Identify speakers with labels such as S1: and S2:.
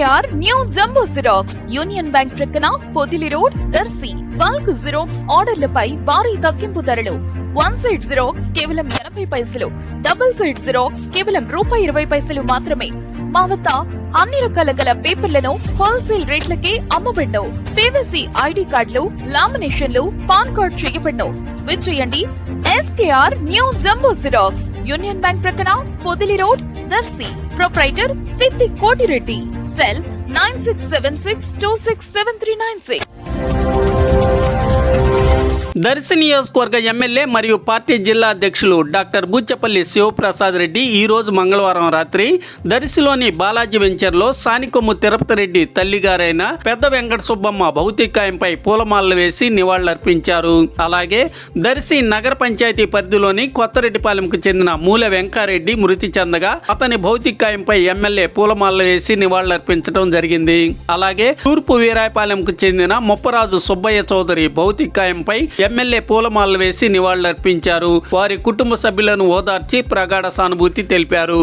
S1: SKR new jumbo xerox. Union Bank ప్రక్కన Podili road Darsi. Bulk xerox ఆర్డర్లపై భారీ తగ్గింపు ధరలు. వన్ సైడ్ జిరాక్స్ కేవలం ఎనభై పైసలు. డబుల్ సైడ్ జిరాక్స్ కేవలం రూపాయి ఇరవై పైసలు మాత్రమే. మా వద్ద అన్ని రకాల గల పేపర్లను హోల్సేల్ రేట్లకే అమ్మబడ్ను పీవీసీ ఐడి కార్డులు లామినేషన్లు పాన్ కార్డ్ చేయబడ్ను విచ్చేయండి. SKR new jumbo xerox. Union Bank ప్రక్కన పొదిలి రోడ్ దర్శి. ప్రొప్రైటర్ సిద్ధి Koti Reddy. Cell nine six seven six two six seven three nine six.
S2: Darsi నియోజకవర్గ ఎమ్మెల్యే మరియు పార్టీ జిల్లా అధ్యక్షులు డాక్టర్ బూచపల్లి శివప్రసాద్ రెడ్డి ఈ రోజు మంగళవారం రాత్రి దర్శిలోని బాలాజీ వెంచర్లో సానికొమ్ము తిరుపతి రెడ్డి తల్లిగారైన పెద్ద వెంకట సుబ్బమ్మ భౌతికాయంపై పూలమాలలు వేసి నివాళులర్పించారు. అలాగే దర్శి నగర పంచాయతీ పరిధిలోని కొత్తరెడ్డిపాలెంకు చెందిన మూల వెంకారెడ్డి మృతి చెందగా అతని భౌతికాయంపై ఎమ్మెల్యే పూలమాలలు వేసి నివాళులర్పించడం జరిగింది. అలాగే తూర్పు వీరాయపాలెంకు చెందిన ముప్పరాజు సుబ్బయ్య చౌదరి భౌతికాయంపై ఎమ్మెల్యే పూలమాలలు వేసి నివాళులర్పించారు. వారి కుటుంబ సభ్యులను ఓదార్చి ప్రగాఢ సానుభూతి తెలిపారు.